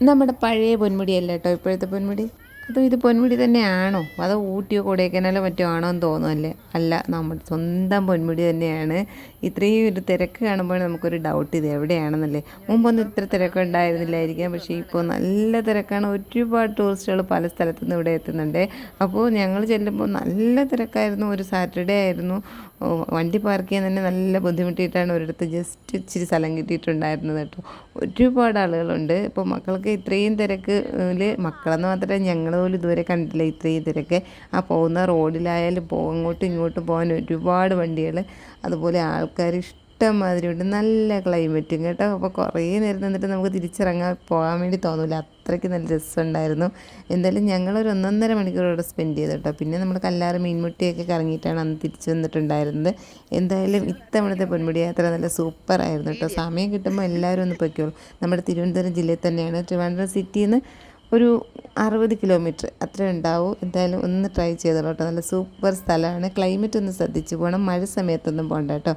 നമ്മുടെ പഴയ പൊന്മുടിയല്ല കേട്ടോ ഇപ്പോഴത്തെ പൊന്മുടി? അതോ ഇത് പൊന്മുടി തന്നെയാണോ? അതോ ഊട്ടിയോ കൊടൈക്കനാലോ മറ്റോ ആണോ എന്ന് തോന്നുമല്ലേ അല്ല? നമ്മുടെ സ്വന്തം പൊന്മുടി തന്നെയാണ്. ഇത്രയും ഒരു തിരക്ക് കാണുമ്പോൾ നമുക്കൊരു ഡൗട്ട് ഇത് എവിടെയാണെന്നല്ലേ? മുമ്പൊന്നും ഇത്ര തിരക്കുണ്ടായിരുന്നില്ലായിരിക്കാം പക്ഷേ ഇപ്പോൾ നല്ല തിരക്കാണ്. ഒരുപാട് ടൂറിസ്റ്റുകൾ പല സ്ഥലത്തു നിന്ന് ഇവിടെ എത്തുന്നുണ്ട്. അപ്പോൾ ഞങ്ങൾ ചെല്ലുമ്പോൾ നല്ല തിരക്കായിരുന്നു. ഒരു സാറ്റർഡേ ആയിരുന്നു. വണ്ടി പാർക്ക് ചെയ്യാൻ തന്നെ നല്ല ബുദ്ധിമുട്ടിയിട്ടാണ് ഒരിടത്ത് ജസ്റ്റ് ഇച്ചിരി സ്ഥലം കിട്ടിയിട്ടുണ്ടായിരുന്നത് കേട്ടോ. ഒരുപാട് ആളുകളുണ്ട്. ഇപ്പോൾ മക്കൾക്ക് ഇത്രയും തിരക്കിൽ മക്കളെന്ന് മാത്രമേ ഞങ്ങൾ പോലും ഇതുവരെ കണ്ടില്ല ഇത്രയും തിരക്ക് ആ പോകുന്ന റോഡിലായാലും പോ അങ്ങോട്ടും ഇങ്ങോട്ടും പോകാൻ ഒരുപാട് വണ്ടികൾ അതുപോലെ ആൾക്കാർ ഇഷ്ടം ഉണ്ട്. നല്ല ക്ലൈമറ്റും കേട്ടോ. അപ്പോൾ കുറേ നേരം നിന്നിട്ട് നമുക്ക് തിരിച്ചിറങ്ങാൻ പോകാൻ വേണ്ടി തോന്നില്ല അത്രയ്ക്ക് നല്ല രസമുണ്ടായിരുന്നു. എന്തായാലും ഞങ്ങളൊരു ഒന്നൊന്നര മണിക്കൂർ ഇവിടെ സ്പെൻഡ് ചെയ്തു കേട്ടോ. പിന്നെ നമ്മൾ കല്ലാറ് മീൻമുട്ടിയൊക്കെ കറങ്ങിയിട്ടാണ് അന്ന് തിരിച്ചു വന്നിട്ടുണ്ടായിരുന്നത്. എന്തായാലും ഇത്തവണത്തെ പൊന്മുടി യാത്ര നല്ല സൂപ്പറായിരുന്നു കേട്ടോ. സമയം കിട്ടുമ്പോൾ എല്ലാവരും ഒന്ന് പൊയ്ക്കോളൂ. നമ്മുടെ തിരുവനന്തപുരം ജില്ലയിൽ തന്നെയാണ്. ട്രിവാൻഡ്രം സിറ്റിയിൽ നിന്ന് ഒരു അറുപത് കിലോമീറ്റർ അത്രയും ഉണ്ടാവും. എന്തായാലും ഒന്ന് ട്രൈ ചെയ്തോളൂ കേട്ടോ. നല്ല സൂപ്പർ സ്ഥലമാണ്. ക്ലൈമറ്റ് ഒന്ന് ശ്രദ്ധിച്ചു പോകണം മഴ സമയത്തൊന്നും പോകണ്ട കേട്ടോ.